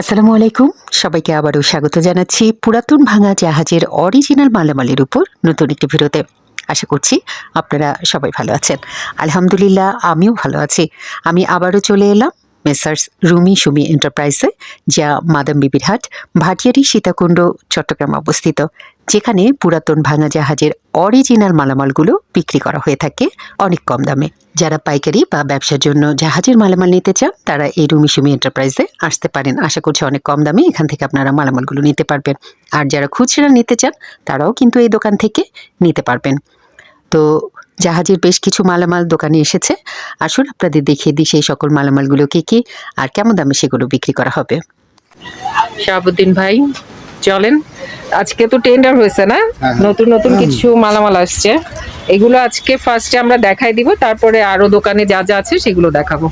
আসসালামু আলাইকুম। সবাইকে আবারও স্বাগত জানাচ্ছি পুরাতন ভাঙা জাহাজের অরিজিনাল মালামালের উপর নতুন একটি ভিডিওতে। আশা করছি আপনারা সবাই ভালো আছেন। আলহামদুলিল্লাহ, আমিও ভালো আছি। আমি আবারও চলে এলাম মেসার্স রুমি সুমি এন্টারপ্রাইজে, যা মাদাম বিবির হাট, ভাটিয়ারি, সীতাকুণ্ড, চট্টগ্রাম অবস্থিত, যেখানে পুরাতন ভাঙা জাহাজের অরিজিনাল মালামালগুলো বিক্রি করা হয়ে থাকে অনেক কম দামে। যারা পাইকারি বা ব্যবসার জন্য জাহাজের মালামাল নিতে চান, তারা এই রুমি সুমি এন্টারপ্রাইজে আসতে পারেন। আশা করছি অনেক কম দামে এখান থেকে আপনারা মালামালগুলো নিতে পারবেন। আর যারা খুচরা নিতে চান, তারাও কিন্তু এই দোকান থেকে নিতে পারবেন। তো জাহাজের বেশ কিছু মালামাল দোকানে এসেছে। আসুন আপনাদের দেখিয়ে দিই সেই সকল মালামালগুলো কী কী আর কেমন দামে সেগুলো বিক্রি করা হবে। শাহাবুদ্দিন ভাই চলেন। আজকে তো টেন্ডার হয়েছে না? নতুন নতুন কিছু মালামাল আসছে। এগুলো আজকে ফার্স্টে আমরা দেখাই দিব তারপরে আরও দোকানে যা যা আছে সেগুলো দেখাবো।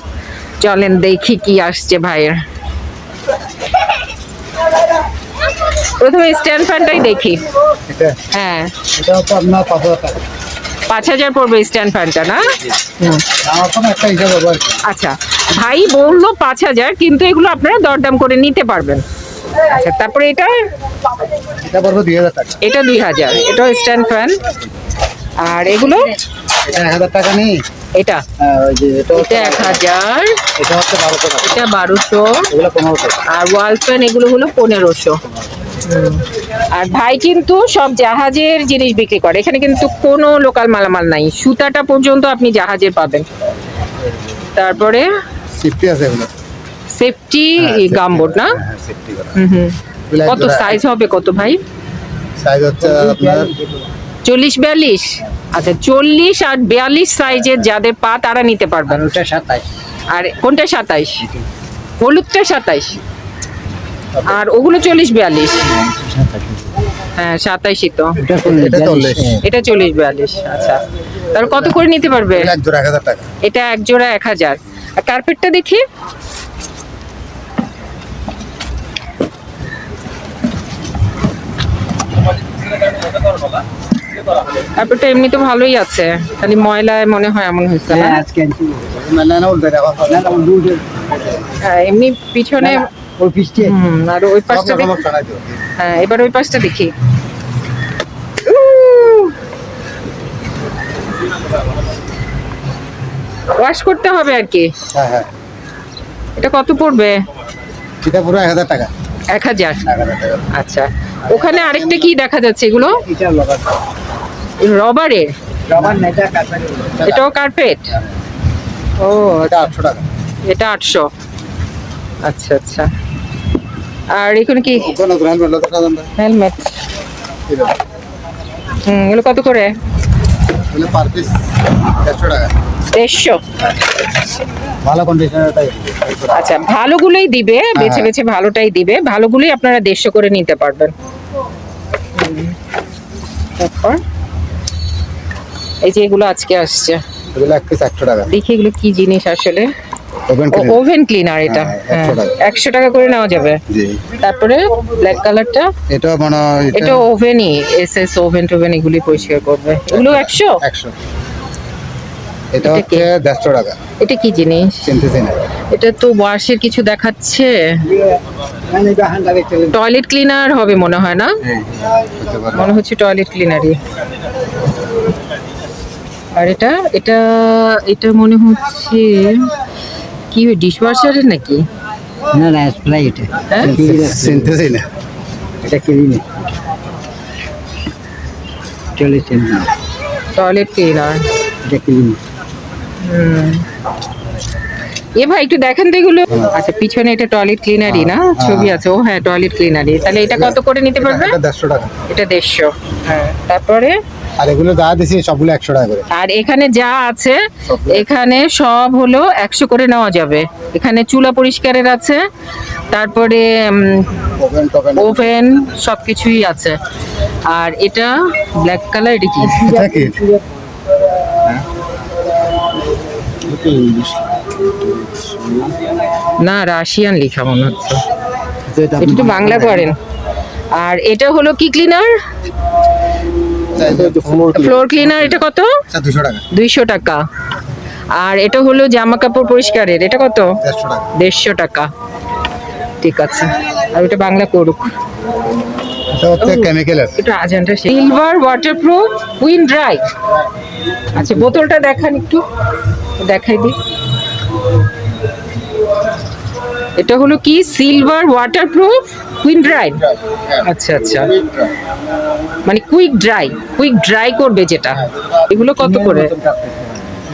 চলেন দেখি কি আসছে ভাইয়ের। প্রথমে স্ট্যান্ড ফ্যানটাই দেখি। হ্যাঁ। পাঁচ হাজার পড়বে স্ট্যান্ড ফ্যানটা না। আচ্ছা ভাই বলল পাঁচ হাজার কিন্তু এগুলো আপনারা দরদাম করে নিতে পারবেন। আচ্ছা তারপরে এটা? এটা পড়বে দুই হাজার টাকা। এটা দুই হাজার এটাও স্ট্যান্ড ফ্যান আর এগুলো? এটা এক হাজার টাকা নেই। এটা? হ্যাঁ, ওই এটা এক হাজার। এটা হচ্ছে বারোশো এটা বারোশো। এগুলো পনেরোশো। আর ওয়াল ফ্যান এগুলো হলো পনেরোশো। আর ভাই কিন্তু সব জাহাজের জিনিস বিক্রি করে। এখানে কিন্তু কোনো লোকাল মালামাল নাই। সুতাটা পর্যন্ত আপনি জাহাজের পাবেন। তারপরে? আছে এগুলো। সেফটি গামবোর্ড না? হ্যাঁ কত সাইজ হবে কত ভাই? সাইজ হচ্ছে আপনার চল্লিশ বিয়াল্লিশ? আচ্ছা চল্লিশ আর বিয়াল্লিশ সাইজের যাদের পা তারা নিতে পারবেন ওটা সাতাইশ। আর কোনটা সাতাইশ? হলুদটা সাতাইশ। আর ওগুলো চল্লিশ বিয়াল্লিশ? হ্যাঁ সাতাইশই তো। এটা চল্লিশ এটা চল্লিশ। বিয়াল্লিশ আচ্ছা। তাহলে কত করে নিতে পারবে? এক জোড়া এক হাজার টাকা। এটা এক জোড়া এক হাজার। আর কার্পেটটা দেখি। কার্পেটটা এমনি তো ভালোই আছে। খালি ময়লায় মনে হয় এমন হয়েছে। না দেখো হ্যাঁ এমনি পিছনে ওই হুম, আর ওই পাশটা হ্যাঁ এবার ওই পাশটা দেখি। ওয়াশ করতে হবে আর কি। হ্যাঁ হ্যাঁ। এটা কত পড়বে? এটা পুরো এক হাজার টাকা। এক হাজার। টাকা। আচ্ছা। ওখানে আরেকটা কি দেখা যাচ্ছে এগুলো? রবারের রবার না এটা কাটবে এটাও কার্পেট? ও এটা আটশো টাকা। এটা আটশো। আচ্ছা আচ্ছা। আর এখানে কি? হেলমেট হুম এগুলো কত করে? এগুলো পার পিস দেড়শো টাকা। দেড়শো? ভালো কন্ডিশনের আচ্ছা ভালোগুলোই দিবে বেছে হ্যাঁ। বেছে ভালোটাই দিবে। ভালোগুলোই আপনারা দেড়শো করে নিতে পারবেন। তারপর? এই যে এগুলো আজকে আসছে। এগুলো এক পিস একশো টাকা। দেখি এগুলো কি জিনিস আসলে। ওভেন ক্লিনার এটা। হ্যাঁ, 100 হ্যাঁ টাকা। একশো টাকা করে নেওয়া যাবে। জি। তারপরে ব্ল্যাক কালারটা এটা মানে এটা ওভেনই এস এস ওভেন টোভেন এগুলি পরিষ্কার করবে। এগুলো একশো? একশো। এটা এটা হচ্ছে দেড়শো টাকা। এটা কি জিনিস? চিনতেছি না এটা তো ওয়াশের কিছু দেখাচ্ছে। টয়লেট ক্লিনার হবে মনে হয় না? মনে হচ্ছে টয়লেট ক্লিনারই আর এটা এটা এটা মনে হচ্ছে কি ডিশ ওয়াশারের নাকি? না না স্প্রাই এটা। হ্যাঁ? চিনতেছি না। এটা ক্লিনে চলে চলবে টয়লেট ক্লিনার এটা ক্লিনে এ ভাই একটু দেখেন তো এগুলো। আচ্ছা পিছনে এটা টয়লেট ক্লিনারই না? ছবি আছে। ও হ্যাঁ টয়লেট ক্লিনারই তাহলে এটা কত করে নিতে পারবে? এটা দেড়শো টাকা। এটা দেড়শো। হ্যাঁ তারপরে? আর এগুলো যা দিছি সবগুলো একশো টাকা করে। আর এখানে যা আছে এখানে সব হলো একশো করে নেওয়া যাবে। এখানে চুলা পরিষ্কারের আছে তারপরে ওভেন সব কিছুই আছে। আর এটা ব্ল্যাক কালার এটা কি? না রাশিয়ান লেখা মনে হচ্ছে। এটা তো বাংলা করেন। আর এটা হলো কি ক্লিনার ফ্লোর ক্লিনার এটা কত? টাকা। দুইশো টাকা। আর এটা হলো জামা কাপড় পরিষ্কারের। এটা কত? দেড়শো টাকা। ঠিক আছে। আর ওটা বাংলা করুক। সিলভার ওয়াটারপ্রুফ উইন ড্রাই আচ্ছা বোতলটা দেখান একটু। দেখাই দিই। এটা হলো কি? সিলভার ওয়াটারপ্রুফ উইন ড্রাই আচ্ছা আচ্ছা। মানে কুইক ড্রাই কুইক ড্রাই করবে যেটা। এগুলো কত করে?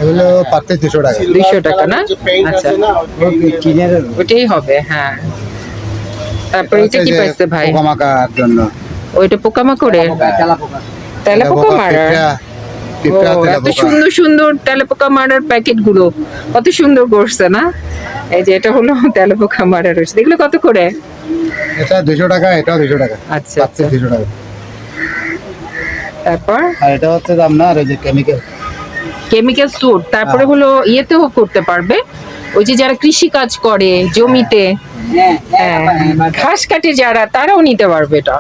এগুলো পাচ্ছে দুশো টাকা। দুইশো টাকা না? আচ্ছা। ওটাই হবে হ্যাঁ। তারপরে এটা কি পাইছে ভাই? পোকামাকার জন্য। ওইটা পোকামাকড়ে? তেলা পোকা তেলা পোকা মারা পিঁপড়া, পিঁপড়া, ও, তেলা এত সুন্দর সুন্দর তেলাপোকা মারার প্যাকেটগুলো কত সুন্দর করছে না? এই যে এটা হলো তেলাপোকা মারার রয়েছে এগুলো কত করে? এটা দুশো টাকা এটাও দুশো টাকা। আচ্ছা আচ্ছা। দুশো টাকা। তারপর? আর এটা হচ্ছে যে আপনার ওই যে কেমিক্যাল কেমিক্যাল স্যুট তারপরে হলো ইয়েতেও করতে পারবে। ওই যে যারা কৃষি কাজ করে জমিতে হ্যাঁ হ্যাঁ ঘাস কাটে যারা তারাও নিতে পারবে এটা।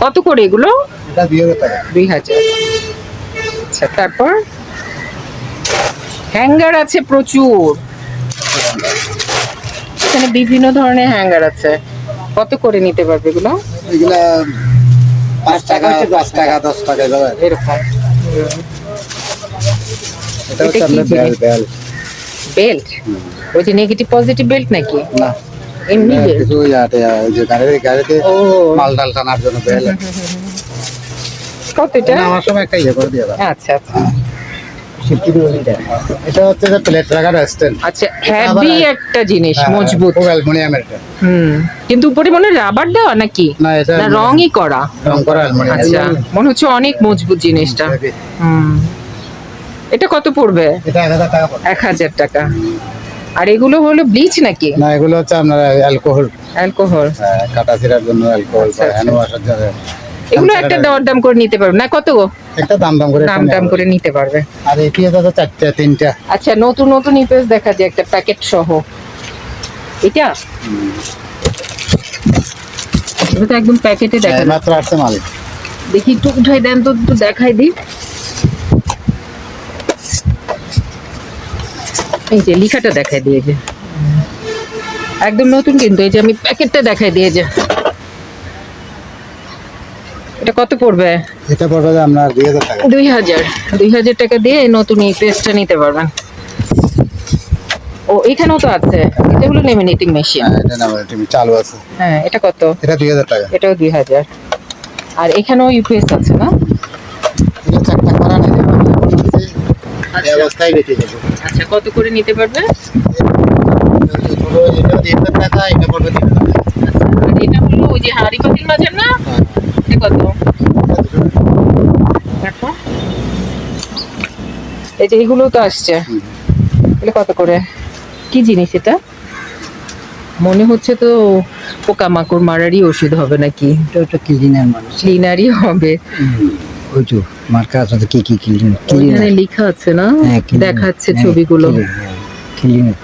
কত করে এগুলো? এটা দুই হাজার। আচ্ছা তারপর? হ্যাঙ্গার আছে প্রচুর। এখানে বিভিন্ন ধরনের হ্যাঙ্গার আছে। কত করে নিতে পারবে এগুলো? এগুলা পাঁচ টাকা পাঁচ টাকা দশ টাকা এরকম। এটা হচ্ছে আপনার বেল বেল্ট ওই যে নেগেটিভ পজিটিভ বেল্ট নাকি? না। এমনি কিছু ওই যে গাড়িতে গাড়িতে মাল ডাল টানার জন্য বেল কত এটা আমার সময় একটা ইয়ে করে দিয়ে আচ্ছা আচ্ছা। সিফটি এটা এটা হচ্ছে যে প্লেট রাখার স্ট্যান্ড আচ্ছা হ্যাভি একটা জিনিস হ্যাঁ, মজবুত। খুব অ্যালুমিনিয়ামের এটা। হুম কিন্তু উপরে মনে রাবার দেওয়া নাকি? না এটা না করা? রং করা অ্যালুমিনিয়াম আচ্ছা মনে হচ্ছে অনেক মজবুত জিনিসটা। হুম। এটা কত পড়বে? এটা এক হাজার টাকা আর এগুলো হলো ব্লিচ নাকি? না এগুলো হচ্ছে আপনার অ্যালকোহল অ্যালকোহল কাটা ছিঁড়ার জন্য অ্যালকোহল বা। হ্যান্ড ওয়াশের জন্য। এগুলো একটা দর দাম করে নিতে পারবে। না কত গো? একটা দাম দাম করে দাম দাম করে নিতে পারবে। আর এটি হচ্ছে চারটা তিনটা। আচ্ছা নতুন নতুন ইপেস দেখা যায় একটা প্যাকেট সহ। এটা? এটা তো একদম প্যাকেটে দেখা যায়। মাত্র আসছে মালিক। দেখি একটু উঠাই দেন তো একটু দেখাই দিই। এই যে লিখাটা দেখাই দিয়ে যে একদম নতুন কিন্তু এই যে আমি প্যাকেটটা দেখাই দিয়ে যে এটা কত পড়বে? এটা পড়বে আপনার দুই হাজার টাকা। দুই হাজার। দুই হাজার টাকা দিয়ে এই নতুন এই পেস্টটা নিতে পারবেন। ও এখানেও তো আছে। এটা হলো লেমিনেটিং মেশিন হ্যাঁ এটা টিম চালু আছে। হ্যাঁ এটা কত? এটা দুই হাজার টাকা। এটাও দুই হাজার। আর এখানেও ইউপিএস আছে না? এটা চারটা করা নেই এই অবস্থায় বেঁচে যাবে। আচ্ছা কত করে নিতে পারবে? ছোট এটা দুই হাজার টাকা এটা পড়বে তিন হাজার টাকা আর এটা হলো ওই যে হাঁড়ি পাতিল মাছের না? হ্যাঁ, কত? টাকা। দেখো। এই যে এগুলো তো আসছে। এগুলো কত করে? কি জিনিস এটা? মনে হচ্ছে তো পোকামাকড় মারারই ওষুধ হবে নাকি? ক্লিনার ক্লিনারই হবে। ওই তো মার্কা আছে কি কি ক্লিনার। লেখা আছে না? হ্যাঁ, দেখাচ্ছে হ্যাঁ, ছবিগুলো ক্লিনার।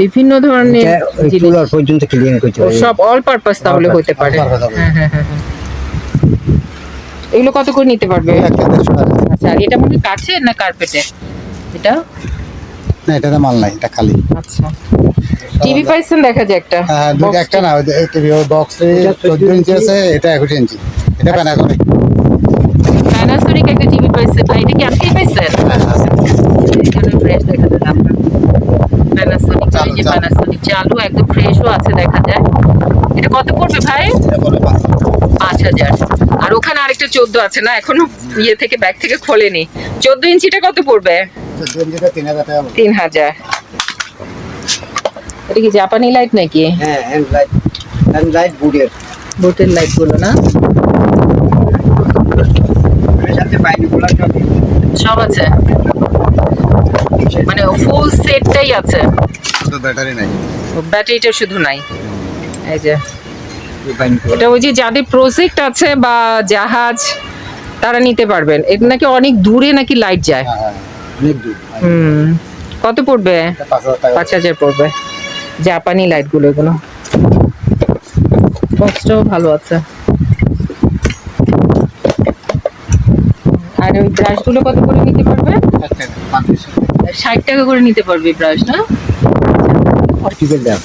বিভিন্ন ধরনের ওই চুলার পর্যন্ত ক্লিনার করতে পারে সব অল পারপাস তাহলে হতে পারে। হ্যাঁ হ্যাঁ হ্যাঁ হ্যাঁ। এগুলো কত করে নিতে পারবে? আচ্ছা আর এটা মনে হয় কাঠের না কার্পেটে এটা? না এটাতে মাল নাই এটা খালি। আচ্ছা। টিভি পাইছেন দেখা যায় একটা? হ্যাঁ দুটো একটা না বক্স এটা চোদ্দ ইঞ্চি আছে এটা একুশ ইঞ্চি। এটা প্যানাসনিক প্যানাসোনিক একটা টিভি পাইছে ভাই এটা কি আপনি পাইছেন? এখানে ফ্রেশ দেখা যায়। আপনার প্যানাসোনিক যে চালু। চালু একদম ফ্রেশও আছে দেখা যায়। এটা কত পড়বে ভাই? পাঁচ পাঁচ হাজার। আর ওখানে আরেকটা চোদ্দ আছে না এখনও ইয়ে থেকে ব্যাগ থেকে খোলেনি। চোদ্দ ইঞ্চিটা কত পড়বে? তিন হাজার এটা কি জাপানি লাইট নাকি? হ্যাঁ হ্যান্ড লাইট হ্যান্ড লাইট বুটের বোটের লাইটগুলো না? সব আছে। মানে ফুল সেটটাই আছে। তো ব্যাটারি নাই। ব্যাটারিটা শুধু নাই। এই যে। এটা ওই যে যাদের প্রজেক্ট আছে বা জাহাজ তারা নিতে পারবেন। এটা নাকি অনেক দূরে নাকি লাইট যায়। হ্যাঁ হ্যাঁ অনেক দূর। হুম। কত পড়বে? পাঁচ হাজার পড়বে। জাপানি লাইটগুলো এগুলো। বক্সটাও ভালো আছে। আর ওই ব্রাশগুলো কত করে নিতে পারবে। ষাট টাকা করে নিতে পারবে ব্রাশ না? টিপের দাম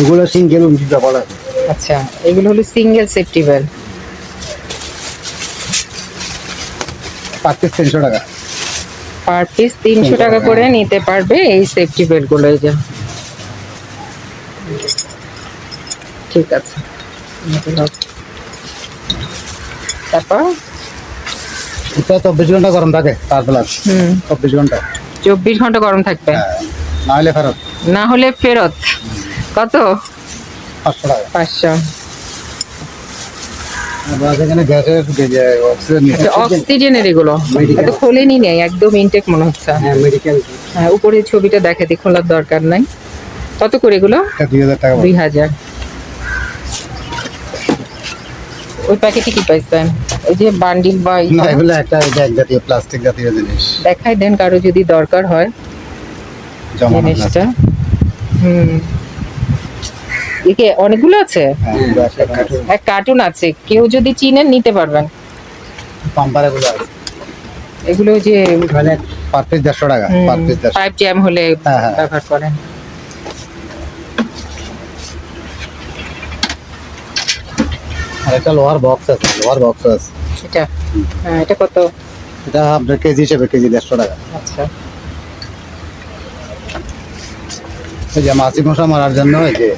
এগুলো সিঙ্গেল উঞ্চিটা বলা আচ্ছা এগুলো হলো single safety belt per piece তিনশো টাকা। পার পিস তিনশো টাকা করে নিতে পারবে এই সেফটি বেল্টগুলো এই যে। ঠিক আছে। তারপর এটা চব্বিশ ঘণ্টা গরম থাকে তার প্লাস হুম। চব্বিশ ঘণ্টা। চব্বিশ ঘণ্টা গরম থাকবে? হ্যাঁ না হলে ফেরত। না হলে ফেরত। কত? পাঁচশো টাকা। পাঁচশো। গ্যাসের আচ্ছা, অক্সিজেনের এগুলো। এত খোলেনি নেই একদম ইনটেক মনে হচ্ছে। হ্যাঁ হ্যাঁ উপরে ছবিটা দেখাতে খোলার দরকার নাই। কত করে এগুলো? দুই হাজার টাকা দুই হাজার ওই প্যাকেটে কি পাইছেন? ওই যে বান্ডিল বা না এগুলো একটা এক জাতীয় প্লাস্টিক জাতীয় জিনিস। দেখাই দেন কারও যদি দরকার হয় জিনিসটা। হুম। একে অনেকগুলো আছে? হ্যাঁ, এক কার্টুন আছে। কেউ যদি চিনেন নিতে পারবেন। পাম্পার এগুলো আছে। এগুলো যে মানে পার পিস দেড়শো টাকা পার পিস দেড়শো। পাইপ জ্যাম হলে হ্যাঁ, হ্যাঁ। ব্যবহার করেন। একটা লোহার বক্স আছে লোহার বক্স আছে। এটা এটা কত? এটা আপনার কেজি হিসেবে কেজি দেড়শো টাকা। আচ্ছা। এই যে মাছি মশা মারার জন্য এই যে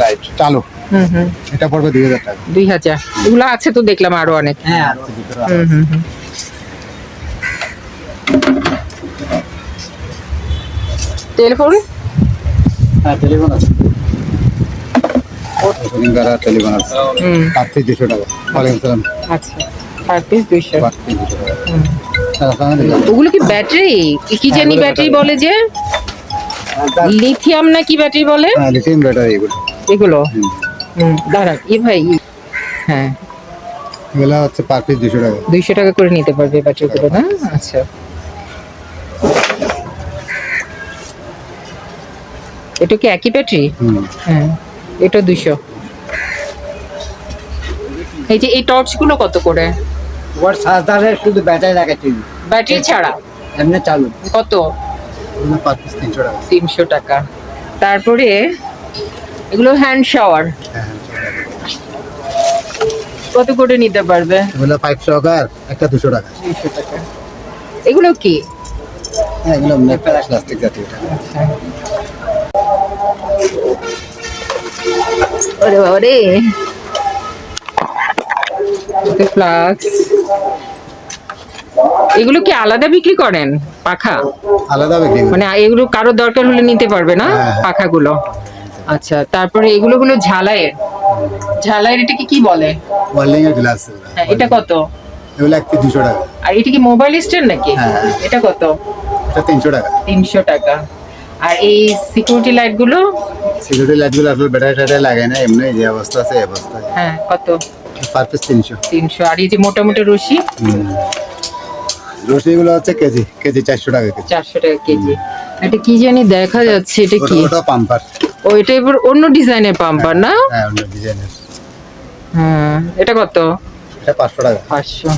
লাইট চালু হুম হুম। এটা পড়বে দুই হাজার টাকা। দুই হাজার। এগুলো আছে তো দেখলাম আরও অনেক। হ্যাঁ ভিতরে হুম হুম হুম। টেলিফোন? হ্যাঁ টেলিফোন আছে। করা টেলিফোন আছে পার পিস দুশো টাকা। ওয়ালাইকুম সালাম। আচ্ছা পার পিস দুইশো। পার পিস দুশো টাকা। দিলাম। ওগুলো কি ব্যাটারি? কি জানি হ্যাঁ, ব্যাটারি বলে যে? লিথিয়াম না কি ব্যাটারি বলে? হ্যাঁ লিথিয়াম ব্যাটারি এগুলো। এগুলো? দাঁড়ান ই ভাই হ্যাঁ। এগুলো হচ্ছে পার পিস দুশো টাকা। দুইশো টাকা করে নিতে পারবে ব্যাটারিগুলো না? আচ্ছা। এটা কি একই ব্যাটারি? হ্যাঁ। এটা দুইশো। এই যে এই টর্চগুলো কত করে? ওর সাজদারের শুধু ব্যাটারি লাগাচ্ছি ব্যাটারি ছাড়া? এমনি চালু। কত? তিনশো টাকা। টাকা। তারপরে এগুলো হ্যান্ড শাওয়ার কত করে নিতে পারবে? এগুলো পাইপ সহকার একটা দুশো টাকা। দুইশো টাকা। এগুলো কি? হ্যাঁ এগুলো প্লাস্টিক জাতীয়। আচ্ছা। ওরে বাবা রে ফ্লাক্স। এগুলো কি আলাদা বিক্রি করেন পাখা? আলাদা বিক্রি মানে এগুলো কারও দরকার হলে নিতে পারবে না হ্যাঁ। পাখাগুলো? আচ্ছা তারপরে এগুলো হলো ঝালাইয়ের। ঝালাইয়ের এটাকে কি বলে? ওয়ার্ল্ডিং এর গ্লাস হ্যাঁ এটা কত? এগুলো এক পিস দুশো টাকা। আর এটা কি মোবাইল স্ট্যান্ড নাকি? হ্যাঁ। এটা কত? এটা তিনশো টাকা। তিনশো টাকা। আর এই সিকিউরিটি লাইটগুলো? সিকিউরিটি লাইটগুলো আসলে ব্যাটারি ট্যাটারি লাগে না এমনি যে অবস্থা আছে এই অবস্থায় হ্যাঁ কত? পার পিস তিনশো। তিনশো। আর এই যে মোটামুটি রশি? রসিগুলো হচ্ছে কেজি কেজি চারশো টাকা কেজি। চারশো টাকা কেজি। এটা কি জানি দেখা যাচ্ছে এটা কি? ওটা পাম্পার ও এটা এবার অন্য ডিজাইনের পাম্পার না? হ্যাঁ অন্য ডিজাইনের। হ্যাঁ এটা কত? এটা পাঁচশো টাকা। পাঁচশো।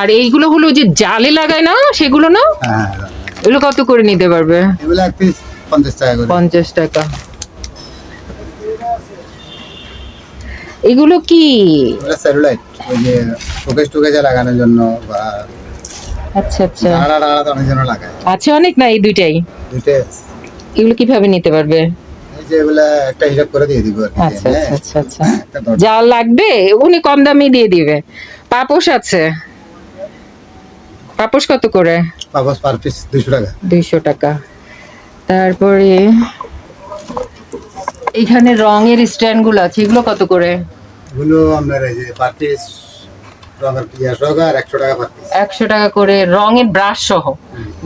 আর এইগুলো হলো যে জালে লাগায় না সেগুলো না? হ্যাঁ হ্যাঁ। এগুলো কত করে নিতে পারবে? এগুলো এক পিস পঞ্চাশ টাকা করে। পঞ্চাশ টাকা। এগুলো কি? এগুলো স্যাটেলাইট ওই যে টোকেজে লাগানোর জন্য বা আচ্ছা আচ্ছা। আড়া আড়া অনেক জন্য লাগায়। আছে অনেক না এই দুইটাই? দুইটা এগুলো কীভাবে নিতে পারবে? এই যে এগুলা একটা হিসাব করে দিয়ে দিব আচ্ছা হ্যাঁ? আচ্ছা আচ্ছা। দরজা। যা লাগবে উনি কম দামে দিয়ে দিবে। পাপোশ আছে। পাপোশ কত করে? কাগজ পার পিস দুশো টাকা। দুইশো টাকা। তারপরে এখানে রঙের স্ট্যান্ডগুলো আছে এগুলো কত করে? এগুলো আপনার এই যে পার পিস একশো টাকা করে রঙের ব্রাশ সহ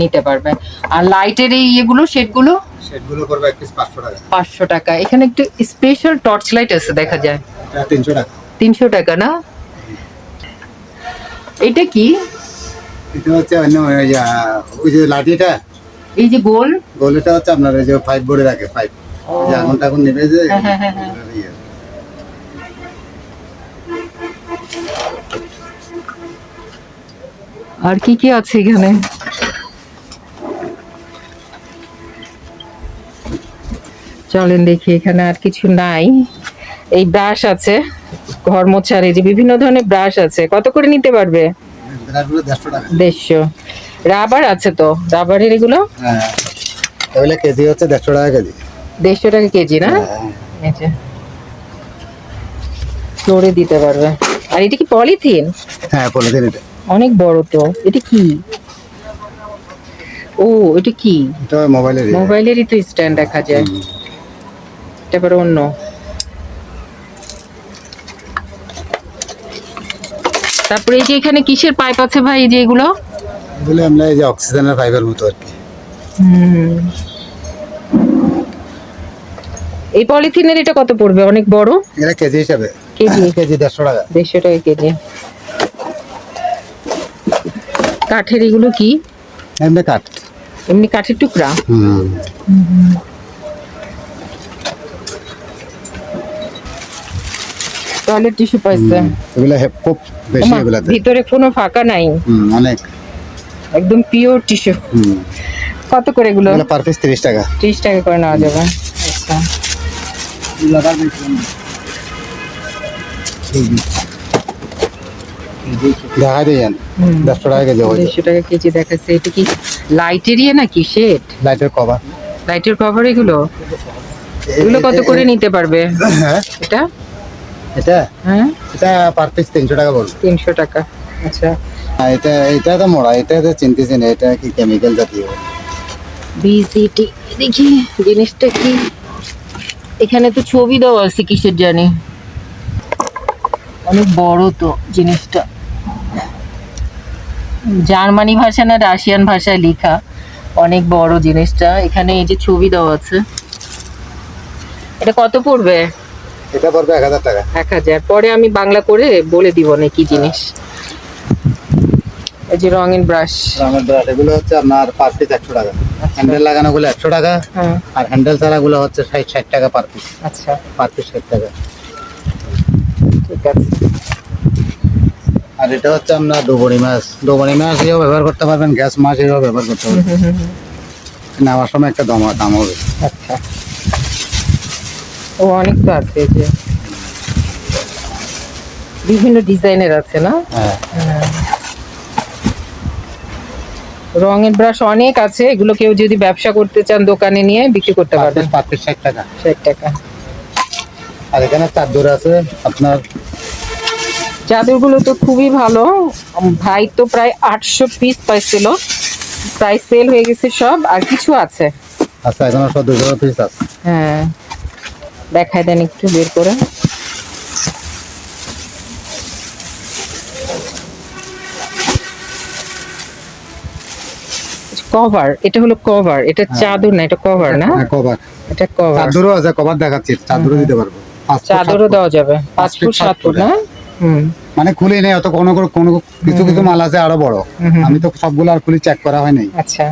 নিতে পারবে। আর লাইটের এই ইয়েগুলো সেটগুলো সেটগুলো করবে এক পিস পাঁচশো টাকা। পাঁচশো টাকা। এখানে একটু স্পেশাল টর্চ লাইট আছে দেখা যায়। এটা তিনশো টাকা। তিনশো টাকা না? এটা কি? এটা হচ্ছে অন্য ওই যে, লাঠিটা? এই যে গোল? গোলটা হচ্ছে আপনার ওই যে পাইপ বোর্ডে রাখে পাইপ যে আগুন টাগুন নেবে যে হ্যাঁ, হ্যাঁ, হ্যাঁ। ইয়ে। আর কি কি আছে এখানে? চলেন দেখি এখানে আর কিছু নাই। এই ব্রাশ আছে ঘর মোছার এই যে বিভিন্ন ধরনের ব্রাশ আছে। কত করে নিতে পারবে? টাকা। রাবার আছে তো? রাবারের এগুলো? হ্যাঁ। কেজি হচ্ছে দেড়শো টাকা কেজি। দেড়শো টাকা কেজি না? হ্যাঁ। এই দিতে পারবে। আর এটা কি পলিথিন? হ্যাঁ পলিথিন এটা। অনেক বড় তো। এটা কি? ও এটা কি? এটা মোবাইলের মোবাইলেরই তো স্ট্যান্ড দেখা যায়। এটা আবার অন্য। তারপরে এই যে এখানে কিসের পাইপ আছে ভাই এই যে এগুলো? এগুলো আমরা এই যে অক্সিজেনের পাইপের মতো আর কি। এই পলিথিনের এটা কত পড়বে? অনেক বড়? এটা কেজি হিসাবে। কেজি? কেজি দেড়শো টাকা। দেড়শো টাকা কেজি। কাঠের এগুলো কি? এমনি কাঠ। এমনি কাঠের টুকরা? হুম। টয়লেট টিস্যু পাইছে। এগুলো খুব বেশি এগুলাতে। ভিতরে কোনো ফাঁকা নাই। হুম অনেক। একদম পিওর টিস্যু কত করে এগুলো? পার পিস তিরিশ টাকা। ত্রিশ টাকা করে নেওয়া যাবে। আচ্ছা। দেখা হুম। দেড়শো টাকা কেজি দেড়শো টাকা কেজি দেখাচ্ছে। এটা কি লাইটের ইয়ে নাকি শেড লাইটের কভার লাইটের কভার এগুলো? এগুলো কত করে নিতে পারবে? হ্যাঁ। এটা? এটা? হ্যাঁ। এটা পার পিস তিনশো টাকা বলব তিনশো টাকা আচ্ছা। এটা এটা তো মোড়া এটা তো চিনতেছি না এটা কি কেমিক্যাল জাতীয়? বিসিটি দেখি জিনিসটা কি? এখানে তো ছবি দেওয়া আছে কিসের জানি? অনেক বড় তো জিনিসটা। জার্মানি ভাষা না রাশিয়ান ভাষায় লেখা অনেক বড় জিনিসটা। এখানে এই যে ছবি দেওয়া আছে। এটা কত পড়বে? এটা পড়বে এক হাজার টাকা। এক হাজার। পরে আমি বাংলা করে বলে দিব না কি জিনিস। এই যে রং রঙিন ব্রাশ। আমার ব্রাশ এগুলো হচ্ছে আপনার পার পিস একশো টাকা। হ্যান্ডেল লাগানো গুলো একশো টাকা হ্যাঁ। আর হ্যান্ডেল ছাড়া গুলো হচ্ছে ষাট ষাট টাকা পার পিস আচ্ছা। পার পিস ষাট টাকা। ঠিক আছে। আর এটা হচ্ছে আপনার ডুবরি মাছ। ডুবরি মাছ হিসেবে ব্যবহার করতে পারবেন গ্যাস মাছ হিসেবে ব্যবহার করতে পারবেন। নেওয়ার সময় একটা দাম দাম হবে। আচ্ছা। ও অনেক তো আছে যে। বিভিন্ন ডিজাইনের আছে না? হ্যাঁ। রঙের ব্রাশ অনেক আছে এগুলো কেউ যদি ব্যবসা করতে চান দোকানে নিয়ে বিক্রি করতে পারবেন। পিস ষাট টাকা। ষাট টাকা। আর এখানে চাদর আছে আপনার চাদরগুলো তো খুবই ভালো। ভাই তো প্রায় আটশো পিস পাইছিল প্রায় সেল হয়ে গেছে সব আর কিছু আছে। আচ্ছা এখানে সব দুশো পিস আছে। হ্যাঁ। দেখায় দেন একটু বের করে কভার এটা হলো কভার এটা চাদর না এটা কভার না? হ্যাঁ কভার। এটা কভার। চাদরও আছে কভার দেখাচ্ছি চাদরও দিতে পারব। চাদরও। দেওয়া যাবে। পাঁচ ফুট সাত ফুট না? হুম। মানে খুলি নেই অত কোনো কোনো কিছু কিছু মাল আছে আরও বড়। আমি তো সবগুলো আর খুলি চেক করা হয় নাই। আচ্ছা।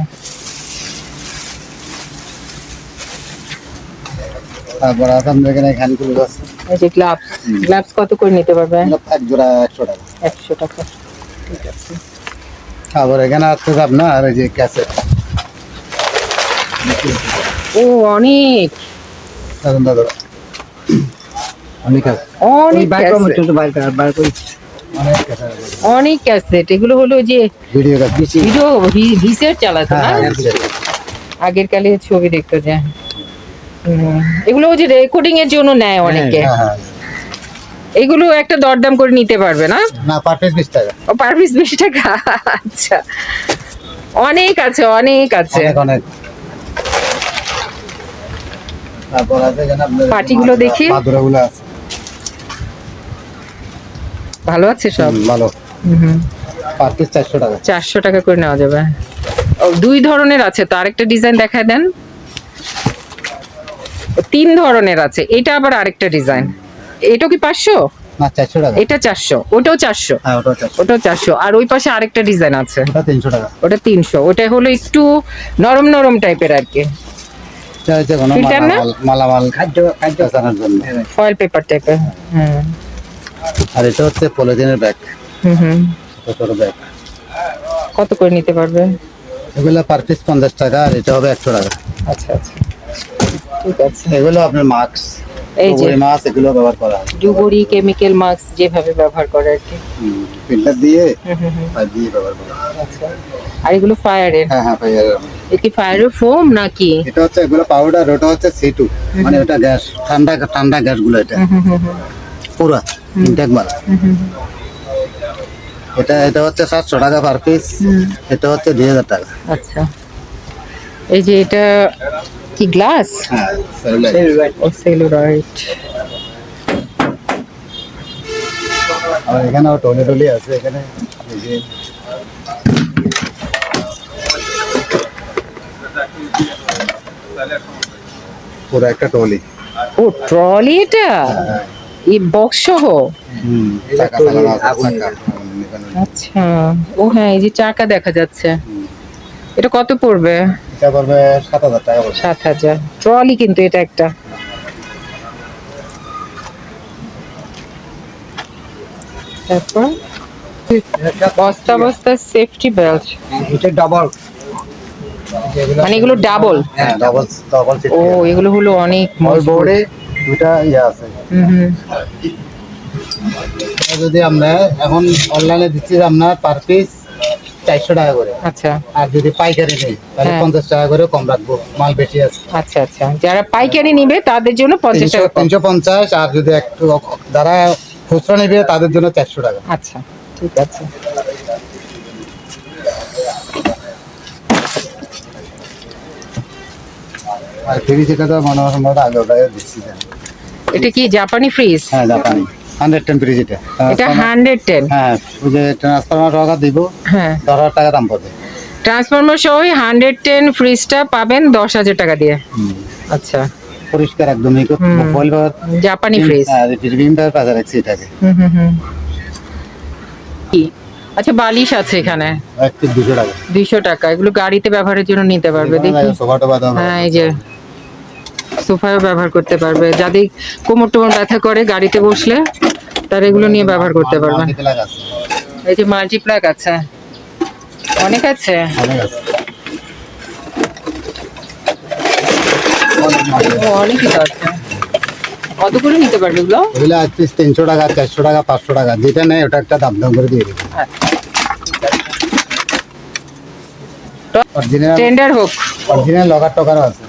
তারপর আছে আমাদের এখানে হ্যান্ডগুলো আছে। এই যে গ্লাভস গ্লাভস কত করে নিতে পারবে? এক জোড়া একশো টাকা। একশো টাকা। ঠিক আছে। তারপর এখানে আছে আপনার এই যে ক্যাসেট। ও অনেক। দাদু অনেক আছে। অনেক কর। ক্যাসেট। এগুলো হলো যে ভিডিও ক্যাসেট ভিডিও। চালাতো হ্যাঁ না? হ্যাঁ আগের কালে ছবি দেখতে যায় এগুলো ওই যে রেকর্ডিং এর জন্য নেয় অনেকে। হ্যাঁ হ্যাঁ। এগুলো একটা দরদাম করে নিতে পারবে না? না পার পিস বিশ টাকা। ও পার পিস বিশ টাকা? আচ্ছা। অনেক আছে অনেক আছে। অনেক অনেক। তারপর আছে আপনার পাটিগুলো দেখি। মাদুরাগুলো আছে। ভালো আছে সব? ভালো। হুম। পার পিস চারশো টাকা। চারশো টাকা করে নেওয়া যাবে। ও দুই ধরনের আছে তো আরেকটা ডিজাইন দেখায় দেন। তিন ধরনের আছে। এটা আবার আরেকটা ডিজাইন এটা কি পাঁচশো? না এটা চারশো। ওটাও চারশো। হ্যাঁ ওটা চারশো। ওটাও চারশো। আর ওই পাশে আরেকটা ডিজাইন আছে। ওটা তিনশো টাকা। ওটা তিনশো। ওটা হলো একটু নরম নরম টাইপের আর কি? মালামাল খাদ্য খাদ্য। জন্য। ফয়েল পেপার টাইপের হুম। আর এটা হচ্ছে পলিথিনের ব্যাগ হুম হুম। ছোট ব্যাগ কত করে নিতে পারবে? এগুলো পার পিস পঞ্চাশ টাকা আর এটা হবে একশো টাকা। আচ্ছা আচ্ছা। ঠিক আছে। এগুলো আপনার মাস্ক এই যে মাছ এগুলো ব্যবহার করা হয়। ডুবুরি কেমিক্যাল মাস্ক যেভাবে ব্যবহার করে আর কি। ফিল্টার দিয়ে। পাইপ দিয়ে ব্যবহার করা আচ্ছা। আর এগুলো ফায়ারের? হ্যাঁ হ্যাঁ ফায়ার এ কি ফায়ারের ফোম নাকি? এটা হচ্ছে এগুলো পাউডার ওটা হচ্ছে সিটু মানে ওটা গ্যাস ঠান্ডা ঠান্ডা গ্যাসগুলো এটা। পুরা ইনটেক হুম, এটা এটা হচ্ছে সাতশো টাকা পার পিস এটা হচ্ছে দুই হাজার টাকা। আচ্ছা। এই যে এটা কি গ্লাস? হ্যাঁ। ও সেলুলাইট। আর এখানে টলি টলি আছে এখানে পুরো একটা টলি। ও ট্রলি এটা? এই বক্স সহ। আচ্ছা। ও হ্যাঁ এই যে চাকা দেখা যাচ্ছে। এটা কত পড়বে? এটা পড়বে সাত হাজার টাকা পড়বে। সাত হাজার। ট্রলি কিন্তু এটা একটা। তারপর? বস্তা বস্তা সেফটি বেল্ট এটা ডাবল মানে এগুলো ডাবল হ্যাঁ ডাবল ডাবল সিট ও এগুলো হলো অনেক বোর্ডে দুটা ইয়ে আছে। হুম হুম। যদি আমরা এখন অনলাইনে দিচ্ছি আপনার পার পিস চারশো টাকা করে। আচ্ছা। আর যদি পাইকারি নেই তাহলে হ্যাঁ। পঞ্চাশ টাকা করে কম রাখব মাল বেশি আছে। আচ্ছা আচ্ছা। যারা পাইকারি নিবে তাদের জন্য পঞ্চাশ টাকা। তিনশো পঞ্চাশ আর যদি একটু যারা খুচরা নেবে তাদের জন্য চারশো টাকা। আচ্ছা ঠিক আছে। আর ফ্রিজ এটা তো মনে হয় আমরা আগে ওটাই দিচ্ছি। এটা কি জাপানি ফ্রিজ হ্যাঁ জাপানি। হান্ড্রেড টেন ফ্রিজ এটা। এটা হান্ড্রেড টেন? হ্যাঁ ওই যে ট্রান্সফরমার টাকা দিব হ্যাঁ। দশ হাজার টাকা দাম পড়বে। ট্রান্সফরমার সহ হান্ড্রেড টেন ফ্রিজটা পাবেন দশ হাজার টাকা দিয়ে। আচ্ছা। পরিষ্কার একদম জাপানি ফ্রিজ। হ্যাঁ পাশে রাখছি এটাকে। আচ্ছা বালিশ আছে এখানে। দুশো টাকা। টাকা। এগুলো গাড়িতে ব্যবহারের জন্য নিতে পারবে দেখি। হ্যাঁ এই যে। সোফায়ও ব্যবহার করতে পারবে। যাদের কোমর টোমর ব্যথা করে গাড়িতে বসলে তারা এগুলো নিয়ে ব্যবহার করতে পারবেন আছে। এই যে মাল্টিপ্লাগ আছে। অনেক আছে। অনেক আছে। ও অনেকই তো আছে। কত করে নিতে পারবে এগুলো? এক পিস তিনশো টাকা চারশো টাকা পাঁচশো টাকা যেটা নেই ওটা একটা দাম দাম করে দিয়ে দেবে। টেন্ডার হোক। অরিজিনাল লকার টকারও আছে।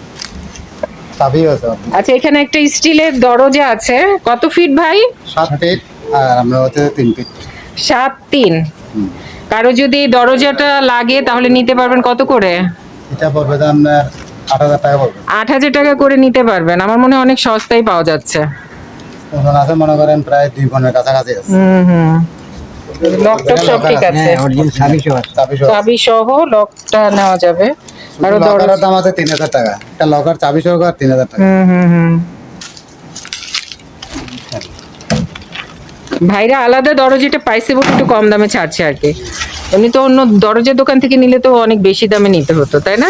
চাবিও আছে আচ্ছা এখানে একটা স্টিলের দরজা আছে। কত ফিট ভাই? সাত ফিট আর আমরা হচ্ছে তিন ফিট। সাত তিন। কারও যদি দরজাটা লাগে তাহলে নিতে পারবেন কত করে? এটা পড়বে আপনার আট হাজার টাকা পড়বে। আট হাজার টাকা করে নিতে পারবেন। আমার মনে হয় অনেক সস্তায় পাওয়া যাচ্ছে। ওজন আছে মনে করেন প্রায় দুই পনেরো কাছাকাছি আছে। হুম হুম। লক টক সব ঠিক আছে। চাবি চাবি সহ লকটা নেওয়া যাবে। আরও লকারের দাম আছে তিন হাজার টাকা। একটা লকার চাবি সহকার তিন হাজার টাকা। ভাইরা আলাদা দরজাটা পাইছে বলে একটু কম দামে ছাড়ছে আর কি। এমনি তো অন্য দরজের দোকান থেকে নিলে তো অনেক বেশি দামে নিতে হতো তাই না?